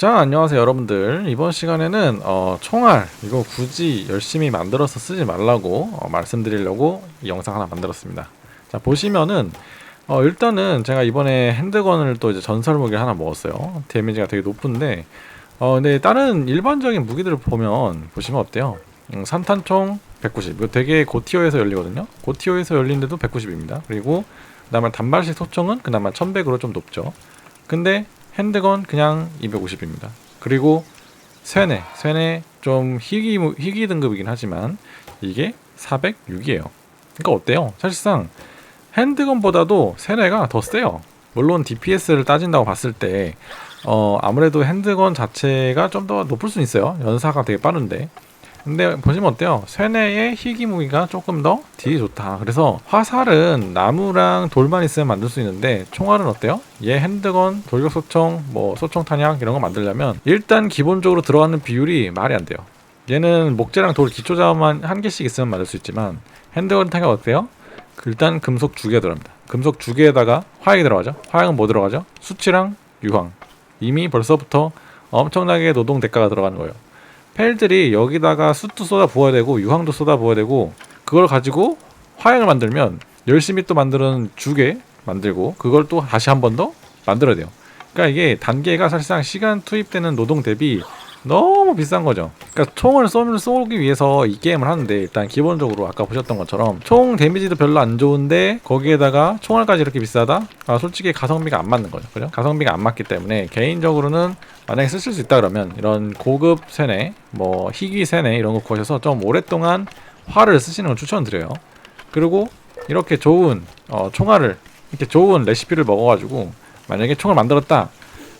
자 안녕하세요 여러분들. 이번 시간에는 어, 총알 이거 굳이 열심히 만들어서 쓰지 말라고 어, 말씀드리려고 이 영상 하나 만들었습니다. 자 보시면은 어, 일단은 제가 이번에 핸드건을 또 이제 전설 무기를 하나 먹었어요. 데미지가 되게 높은데 어 근데 다른 일반적인 무기들을 보면 보시면 어때요? 음, 산탄총 190 이거 되게 고티어에서 열리거든요? 고티어에서 열리는데도 190입니다. 그리고 그다음에 단발식 소총은 그나마 1100으로 좀 높죠. 근데 핸드건 그냥 250입니다. 그리고 쇠네, 쇠네 좀 희귀 무- 희귀 등급이긴 하지만 이게 406이에요. 그러니까 어때요? 사실상 핸드건보다도 쇠네가 더 세요. 물론 DPS를 따진다고 봤을 때 어, 아무래도 핸드건 자체가 좀 더 높을 수 있어요. 연사가 되게 빠른데. 근데 보시면 어때요? 쇠뇌의 희귀 무기가 조금 더 딜이 좋다. 그래서 화살은 나무랑 돌만 있으면 만들 수 있는데 총알은 어때요? 얘 핸드건, 돌격 소총, 뭐 소총 탄약 이런 거 만들려면 일단 기본적으로 들어가는 비율이 말이 안 돼요. 얘는 목재랑 돌 기초 자원만 한 개씩 있으면 만들 수 있지만 핸드건 탄약 어때요? 그 일단 금속 두 개 들어갑니다. 금속 두 개에다가 화약이 들어가죠. 화약은 뭐 들어가죠? 수치랑 유황. 이미 벌써부터 엄청나게 노동 대가가 들어가는 거예요. 펠들이 여기다가 숯도 쏟아 부어야 되고 유황도 쏟아 부어야 되고 그걸 가지고 화약을 만들면 열심히 또 만드는 주게 만들고 그걸 또 다시 한 번 더 만들어야 돼요. 그러니까 이게 단계가 사실상 시간 투입되는 노동 대비 너무 비싼 거죠. 그러니까 총을 쏘면 쏘기 위해서 이 게임을 하는데 일단 기본적으로 아까 보셨던 것처럼 총 데미지도 별로 안 좋은데 거기에다가 총알까지 이렇게 비싸다? 아 솔직히 가성비가 안 맞는 거죠. 그죠? 가성비가 안 맞기 때문에 개인적으로는 만약에 쓰실 수 있다 그러면 이런 고급 세네, 뭐 희귀 세네 이런 거 구하셔서 좀 오랫동안 활을 쓰시는 걸 추천드려요. 그리고 이렇게 좋은 어, 총알을 이렇게 좋은 레시피를 먹어가지고 만약에 총을 만들었다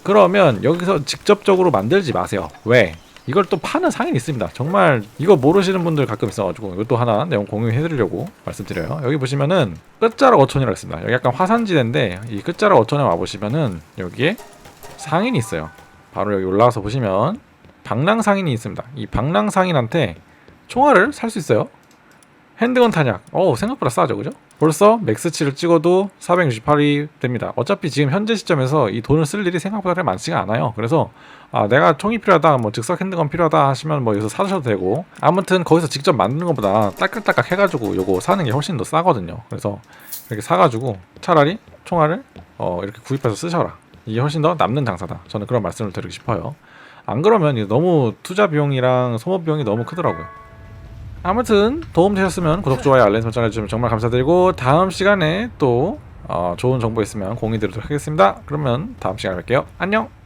그러면 여기서 직접적으로 만들지 마세요. 왜? 이걸 또 파는 상인이 있습니다. 정말 이거 모르시는 분들 가끔 있어가지고 이것도 하나 내용 공유해드리려고 말씀드려요. 여기 보시면은 끝자락 어촌이라고 있습니다. 여기 약간 화산지대인데 이 끝자락 어촌에 와보시면은 여기에 상인이 있어요. 바로 여기 올라와서 보시면 방랑 상인이 있습니다. 이 방랑 상인한테 총알을 살 수 있어요. 핸드건 탄약. 어 생각보다 싸죠, 그죠? 벌써 맥스치를 찍어도 468이 됩니다. 어차피 지금 현재 시점에서 이 돈을 쓸 일이 생각보다 많지가 않아요. 그래서 아 내가 총이 필요하다, 뭐 즉석 핸드건 필요하다 하시면 뭐 여기서 사셔도 되고 아무튼 거기서 직접 만드는 것보다 딸깍딸깍 해가지고 요거 사는 게 훨씬 더 싸거든요. 그래서 이렇게 사가지고 차라리 총알을 어 이렇게 구입해서 쓰셔라. 이게 훨씬 더 남는 장사다. 저는 그런 말씀을 드리고 싶어요. 안 그러면 너무 투자 비용이랑 소모 비용이 너무 크더라고요. 아무튼 도움 되셨으면 구독, 좋아요, 알림 설정 해주시면 정말 감사드리고 다음 시간에 또 어, 좋은 정보 있으면 공유 드리도록 하겠습니다. 그러면 다음 시간에 뵐게요. 안녕!